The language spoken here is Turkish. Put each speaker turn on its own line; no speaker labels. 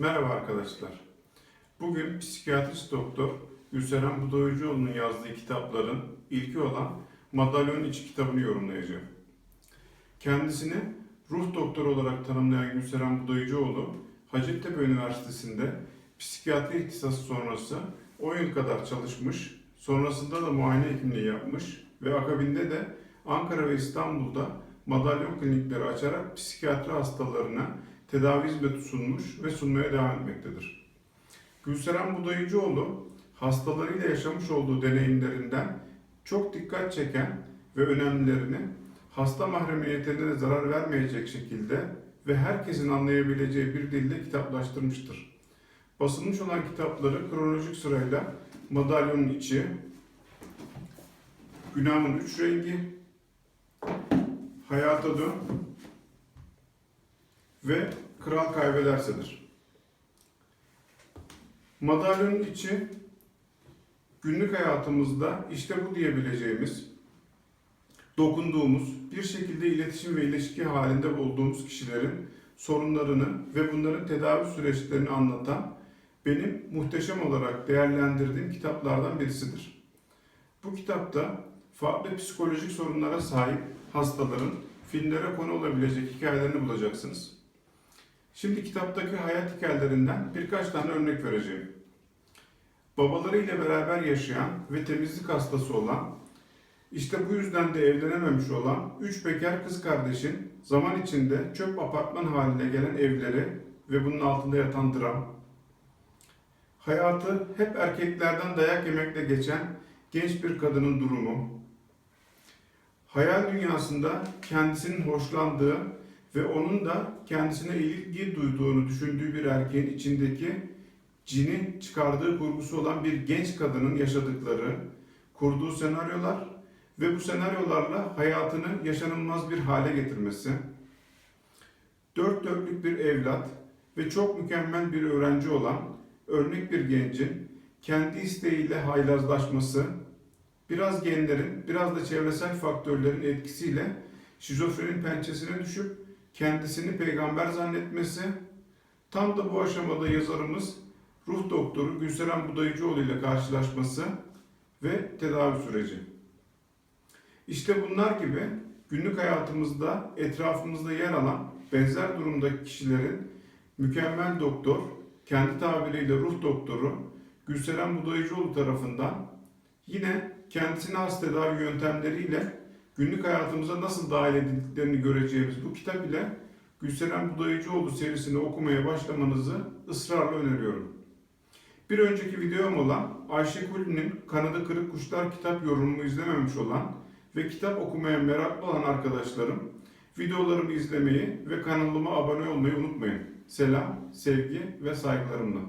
Merhaba arkadaşlar. Bugün psikiyatrist doktor Gülseren Budoyucuoğlu'nun yazdığı kitapların ilki olan Madalyon İçi kitabını yorumlayacağım. Kendisini ruh doktoru olarak tanımlayan Gülseren Budoyucuoğlu, Hacettepe Üniversitesi'nde psikiyatri ihtisası sonrası 10 yıl kadar çalışmış, sonrasında da muayene hekimliği yapmış ve akabinde de Ankara ve İstanbul'da madalyon klinikleri açarak psikiyatri hastalarına tedavi hizmeti sunmuş ve sunmaya devam etmektedir. Gülseren Budayıcıoğlu hastalarıyla yaşamış olduğu deneyimlerinden çok dikkat çeken ve önemlilerini hasta mahremiyetine zarar vermeyecek şekilde ve herkesin anlayabileceği bir dilde kitaplaştırmıştır. Basılmış olan kitapları kronolojik sırayla Madalyonun içi, Günahın Üç Rengi, Hayata Dön ve Kral Kaybederse'dir. Madalyonun içi günlük hayatımızda işte bu diyebileceğimiz, dokunduğumuz, bir şekilde iletişim ve ilişki halinde olduğumuz kişilerin sorunlarını ve bunların tedavi süreçlerini anlatan benim muhteşem olarak değerlendirdiğim kitaplardan birisidir. Bu kitapta farklı psikolojik sorunlara sahip hastaların filmlere konu olabilecek hikayelerini bulacaksınız. Şimdi kitaptaki hayat hikayelerinden birkaç tane örnek vereceğim. Babalarıyla beraber yaşayan ve temizlik hastası olan, işte bu yüzden de evlenememiş olan üç bekar kız kardeşin zaman içinde çöp apartman haline gelen evleri ve bunun altında yatan dram, hayatı hep erkeklerden dayak yemekle geçen genç bir kadının durumu, hayal dünyasında kendisinin hoşlandığı ve onun da kendisine ilgi duyduğunu düşündüğü bir erkeğin içindeki cini çıkardığı kurgusu olan bir genç kadının yaşadıkları, kurduğu senaryolar ve bu senaryolarla hayatını yaşanılmaz bir hale getirmesi, dört dörtlük bir evlat ve çok mükemmel bir öğrenci olan örnek bir gencin kendi isteğiyle haylazlaşması, biraz genlerin, biraz da çevresel faktörlerin etkisiyle şizofrenin pençesine düşüp kendisini peygamber zannetmesi, tam da bu aşamada yazarımız ruh doktoru Gülseren Budayıcıoğlu ile karşılaşması ve tedavi süreci. İşte bunlar gibi günlük hayatımızda etrafımızda yer alan benzer durumdaki kişilerin mükemmel doktor, kendi tabiriyle ruh doktoru Gülseren Budayıcıoğlu tarafından yine kendisine has tedavi yöntemleriyle günlük hayatımıza nasıl dahil edildiklerini göreceğimiz bu kitap ile Gülseren Budayıcıoğlu serisini okumaya başlamanızı ısrarla öneriyorum. Bir önceki videom olan Ayşe Kulü'nün Kanadı Kırık Kuşlar kitap yorumumu izlememiş olan ve kitap okumaya meraklı olan arkadaşlarım videolarımı izlemeyi ve kanalıma abone olmayı unutmayın. Selam, sevgi ve saygılarımla.